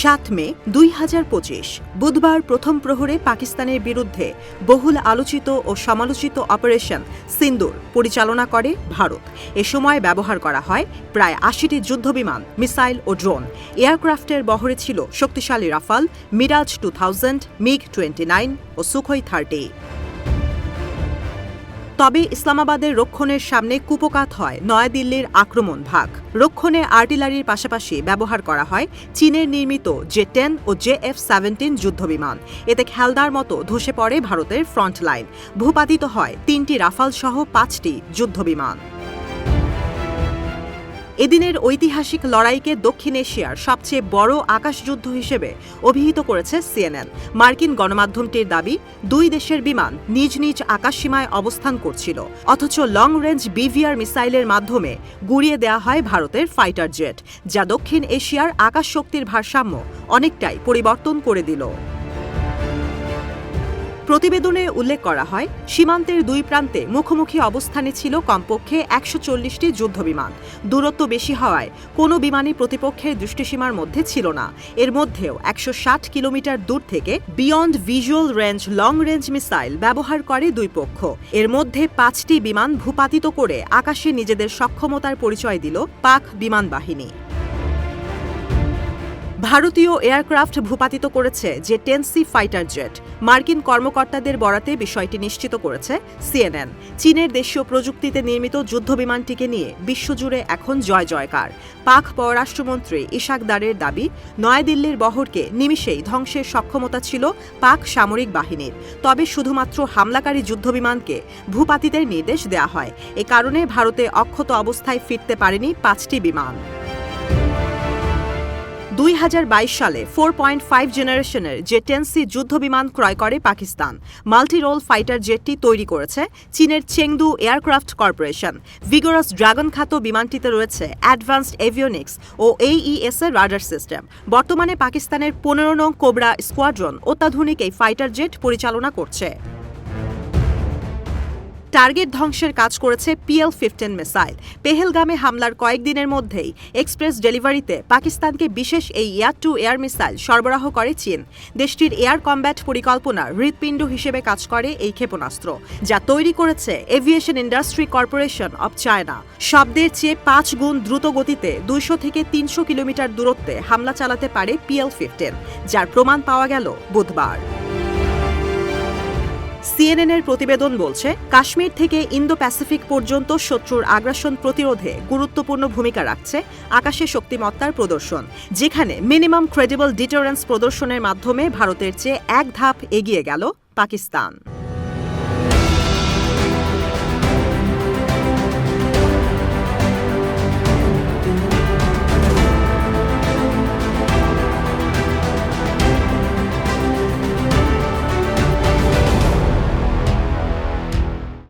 সাত মে দুই হাজার পঁচিশ, বুধবার প্রথম প্রহরে পাকিস্তানের বিরুদ্ধে বহুল আলোচিত ও সমালোচিত অপারেশন সিন্দুর পরিচালনা করে ভারত। এ সময় ব্যবহার করা হয় প্রায় আশিটি যুদ্ধবিমান, মিসাইল ও ড্রোন। এয়ারক্রাফটের বহরে ছিল শক্তিশালী Rafale, Mirage two thousand, MiG twenty nine ও সুখই থার্টি। তবে ইসলামাবাদের রক্ষণের সামনে কুপকাত হয় নয়াদিল্লির আক্রমণ ভাগ। রক্ষণে আর্টিলারির পাশাপাশি ব্যবহার করা হয় চীনের নির্মিত জে টেন ও জে এফ সেভেন্টিন যুদ্ধবিমান। এতে খেলদার মতো ধসে পড়ে ভারতের ফ্রন্টলাইন। ভূপাতিত হয় তিনটি রাফাল সহ পাঁচটি যুদ্ধবিমান। এদিনের ঐতিহাসিক লড়াইকে দক্ষিণ এশিয়ার সবচেয়ে বড় আকাশযুদ্ধ হিসেবে অভিহিত করেছে সিএনএন। মার্কিন গণমাধ্যমটির দাবি, দুই দেশের বিমান নিজ নিজ আকাশসীমায় অবস্থান করছিল, অথচ লং রেঞ্জ বিভিআর মিসাইলের মাধ্যমে গুড়িয়ে দেওয়া হয় ভারতের ফাইটার জেট, যা দক্ষিণ এশিয়ার আকাশ শক্তির ভারসাম্য অনেকটাই পরিবর্তন করে দিল। প্রতিবেদনে উল্লেখ করা হয়, সীমান্তের দুই প্রান্তে মুখোমুখি অবস্থানে ছিল কমপক্ষে একশো চল্লিশটি যুদ্ধবিমান। দূরত্ব বেশি হওয়ায় কোনো বিমানই প্রতিপক্ষের দৃষ্টিসীমার মধ্যে ছিল না। এর মধ্যেও একশো ষাট কিলোমিটার দূর থেকে beyond visual range, long range missile ব্যবহার করে দুই পক্ষ। এর মধ্যে পাঁচটি বিমান ভূপাতিত করে আকাশে নিজেদের সক্ষমতার পরিচয় দিল পাক বিমান বাহিনী। ভারতীয় এয়ারক্রাফট ভূপাতিত করেছে যে টেনসি ফাইটার জেট মার্কিন কর্মকর্তাদের বরাতে বিষয়টি নিশ্চিত করেছে সিএনএন, চীনের দেশীয় প্রযুক্তিতে নির্মিত যুদ্ধবিমানটিকে নিয়ে বিশ্বজুড়ে এখন জয় জয়কার। পাক পররাষ্ট্রমন্ত্রী ইশাক দারের দাবি, নয়াদিল্লির বহরকে নিমিষেই ধ্বংসের সক্ষমতা ছিল পাক সামরিক বাহিনীর। তবে শুধুমাত্র হামলাকারী যুদ্ধবিমানকে ভূপাতিতের নির্দেশ দেওয়া হয়। এ কারণে ভারতে অক্ষত অবস্থায় ফিরতে পারেনি পাঁচটি বিমান। দুই হাজার বাইশ সালে ফোর পয়েন্ট ফাইভ জেনারেশনের যে টেনসি যুদ্ধবিমান ক্রয় করে পাকিস্তান। মাল্টি রোল ফাইটার জেটটি তৈরি করেছে চীনের Chengdu aircraft corporation. Vigorous dragon খ্যাত বিমানটিতে রয়েছে অ্যাডভান্সড এভিওনিক্স ও এইইএস এর রাডার সিস্টেম। বর্তমানে পাকিস্তানের পনেরো নং কোবরা স্কোয়াড্রন অত্যাধুনিক এই ফাইটার জেট পরিচালনা করছে। টার্গেট ধ্বংসের কাজ করেছে পিএল ফিফটিন মিসাইল। পেহেলগামে হামলার কয়েকদিনের মধ্যেই এক্সপ্রেস ডেলিভারিতে পাকিস্তানকে বিশেষ এই এয়ার টু এয়ার মিসাইল সরবরাহ করে চীন। দেশটির এয়ার কম্ব্যাট পরিকল্পনার হৃৎপিণ্ড হিসেবে কাজ করে এই ক্ষেপণাস্ত্র, যা তৈরি করেছে aviation industry corporation of China. শব্দের চেয়ে পাঁচ গুণ দ্রুত গতিতে দুইশো থেকে তিনশো কিলোমিটার দূরত্বে হামলা চালাতে পারে পিএল ফিফটিন, যার প্রমাণ পাওয়া গেল বুধবার। সিএনএনের প্রতিবেদন বলছে, কাশ্মীর থেকে ইন্দো প্যাসিফিক পর্যন্ত শত্রুর আগ্রাসন প্রতিরোধে গুরুত্বপূর্ণ ভূমিকা রাখছে আকাশে শক্তিমত্তার প্রদর্শন, যেখানে মিনিমাম ক্রেডিবল ডিটারেন্স প্রদর্শনের মাধ্যমে ভারতের চেয়ে এক ধাপ এগিয়ে গেল পাকিস্তান।